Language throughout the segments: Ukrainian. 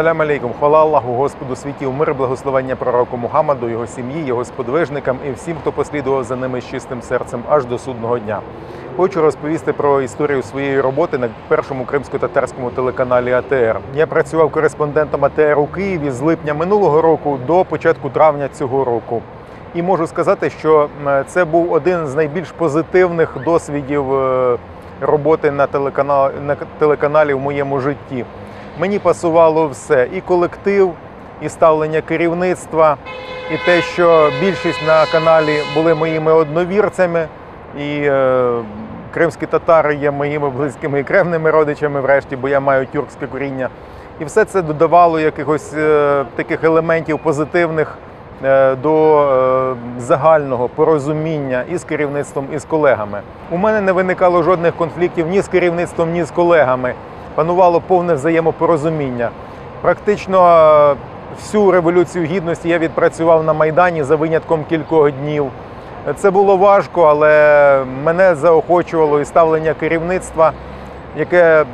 Асалям алейкум, хвала Аллаху, Господу світів, мир, благословення пророку Мухаммаду, його сім'ї, його сподвижникам і всім, хто послідував за ними з чистим серцем аж до судного дня. Хочу розповісти про історію своєї роботи на першому кримсько-татарському телеканалі АТР. Я працював кореспондентом АТР у Києві з липня минулого року до початку травня цього року. І можу сказати, що це був один з найбільш позитивних досвідів е, роботи на телеканалі в моєму житті. Мені пасувало все: і колектив, і ставлення керівництва, і те, що більшість на каналі були моїми одновірцями, і е, кримські татари є моїми близькими і кремними родичами, врешті, бо я маю тюркське коріння. І все це додавало якихось е, таких елементів позитивних е, до е, загального порозуміння і з керівництвом, і з колегами. У мене не виникало жодних конфліктів ні з керівництвом, ні з колегами. Панувало повне взаємопорозуміння. Практично е, всю революцію гідності я відпрацював на майдані за винятком кількох днів. Це було важко, але мене заохочувало і ставлення керівництва, яке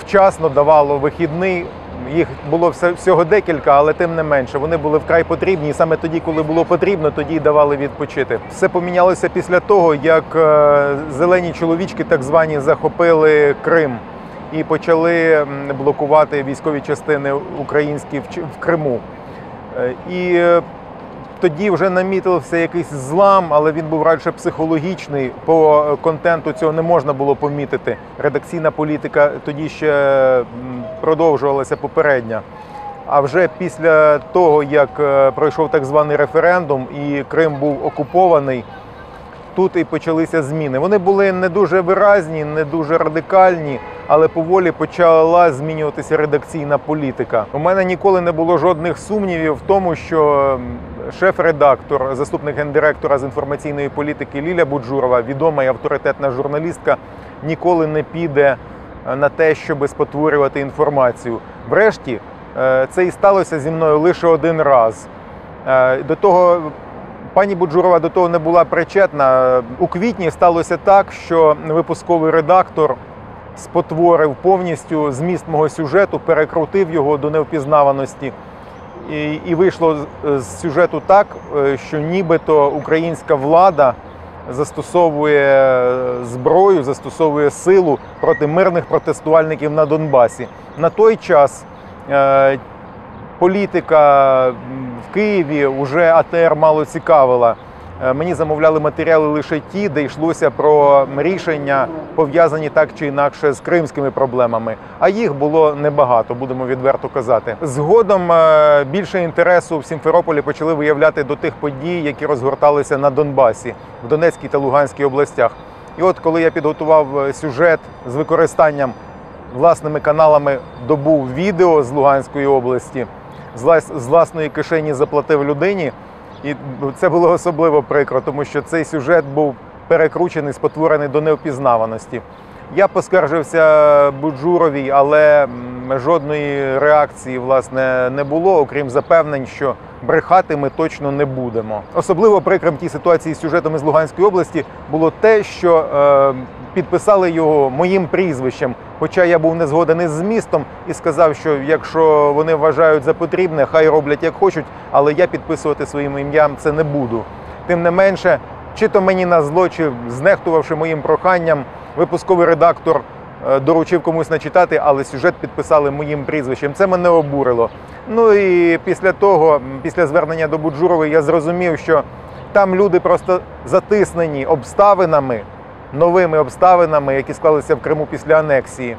вчасно давало вихідний. Їх було всього декілька, але тим не менше. Вони були вкрай потрібні. І саме тоді, коли було потрібно, тоді й давали відпочити. Все помінялося після того, як е, зелені чоловічки, так звані, захопили Крим і почали блокувати військові частини українські в Криму. Е, І е, тоді вже намітився якийсь злам, але він був радше психологічний. По е, контенту цього не можна було помітити. Редакційна політика тоді ще продовжувалася попередня. А вже після того, як пройшов так званий референдум і Крим був окупований, тут і почалися зміни. Вони були не дуже виразні, не дуже радикальні, але поволі почала змінюватися редакційна політика. У мене ніколи не було жодних сумнівів в тому, що шеф-редактор, заступник гендиректора з інформаційної політики Ліля Буджурова, відома і авторитетна журналістка, ніколи не піде е, на те, щоб спотворювати інформацію. Врешті е, це і сталося зі мною лише один раз. Е, До того пані Буджурова до того не була причетна. У квітні сталося так, що випусковий редактор спотворив повністю зміст мого сюжету, перекрутив його до невпізнаваності. І, і вийшло з- сюжету так, е, що нібито українська влада застосовує зброю, застосовує силу проти мирних протестувальників на Донбасі. На той час е, політика в Києві вже АТР мало цікавила. Е, Мені замовляли матеріали лише ті, де йшлося про рішення, пов'язані так чи інакше з кримськими проблемами. А їх було небагато, будемо відверто казати. Згодом е, більше інтересу в Сімферополі почали виявляти до тих подій, які розгорталися на Донбасі, в Донецькій та Луганській областях. І от коли я підготував е, сюжет з використанням власними каналами добув відео з Луганської області, з влас- з власної кишені заплатив людині. І це було особливо прикро, тому що цей сюжет був перекручений, спотворений до невпізнаваності. Я поскаржився Буджуровій, але жодної реакції власне не було, окрім запевнень, що брехати ми точно не будемо. Особливо прикрим тій ситуації з сюжетом із Луганської області було те, що е, підписали його моїм прізвищем. Хоча я був не згоден із змістом і сказав, що якщо вони вважають за потрібне, хай роблять як хочуть, але я підписувати своїм ім'ям це не буду. Тим не менше, чи то мені на зло, чи знехтувавши моїм проханням, випусковий редактор е, доручив комусь начитати, але сюжет підписали моїм прізвищем. Це мене обурило. Ну і після того, після звернення до Буджурової, я зрозумів, що там люди просто затиснені обставинами, новими обставинами, які склалися в Криму після анексії.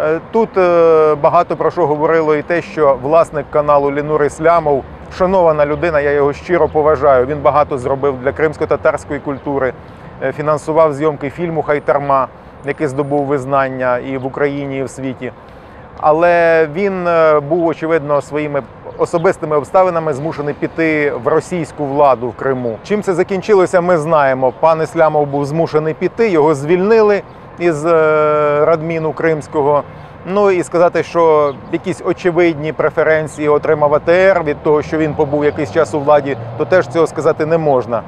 Е, Тут е, багато про що говорило і те, що власник каналу Лінур Іслямов, шанована людина, я його щиро поважаю. Він багато зробив для кримсько-татарської культури, е, фінансував зйомки фільму Хайтарма, який здобув визнання і в Україні, і в світі. Але він е, був очевидно своїми особистими обставинами змушений піти в російську владу в Криму. Чим це закінчилося, ми знаємо. Пан Іслямов був змушений піти, його звільнили із е, Радміну Кримського. Ну і сказати, що якісь очевидні преференції отримав АТР від того, що він побув якийсь час у владі, то теж цього сказати не можна.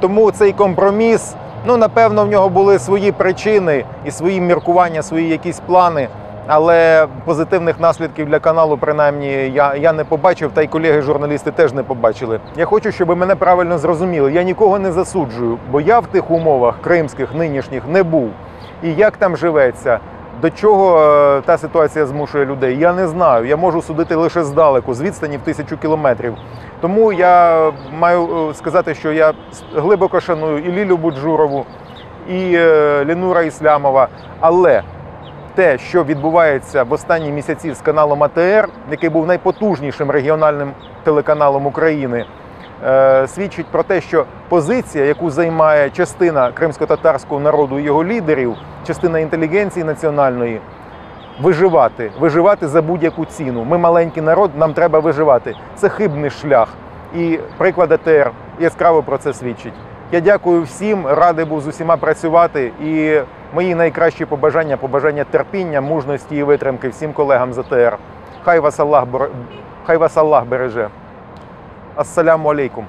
Тому цей компроміс, ну напевно, в нього були свої причини і свої міркування, свої якісь плани. Але позитивних наслідків для каналу, принаймні, я, я не побачив, та й колеги-журналісти теж не побачили. Я хочу, щоб мене правильно зрозуміли. Я нікого не засуджую, бо я в тих умовах кримських нинішніх не був. І як там живеться, до чого е, та ситуація змушує людей, я не знаю. Я можу судити лише здалеку, з відстані в тисячу кілометрів. Тому я маю е, сказати, що я глибоко шаную і Лілю Буджурову, і е, Лінура Іслямова. Але те, що відбувається в останні місяці з каналом АТР, який був найпотужнішим регіональним телеканалом України, е, свідчить про те, що позиція, яку займає частина кримсько-татарського народу і його лідерів, частина інтелігенції національної, виживати, виживати за будь-яку ціну. Ми маленький народ, нам треба виживати. Це хибний шлях. І приклад АТР яскраво про це свідчить. Я дякую всім, радий був з усіма працювати. І мої найкращі побажання, побажання терпіння, мужності і витримки всім колегам з АТР. Хай вас Аллах, хай вас Аллах береже. Ассаляму алейкум.